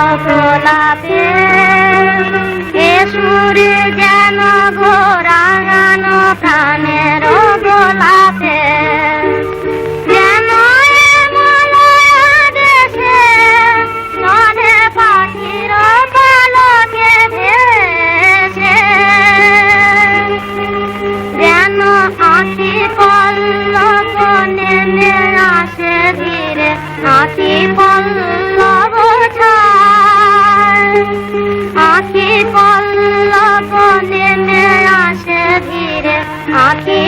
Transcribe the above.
মতলাতে হে সুরে যা आके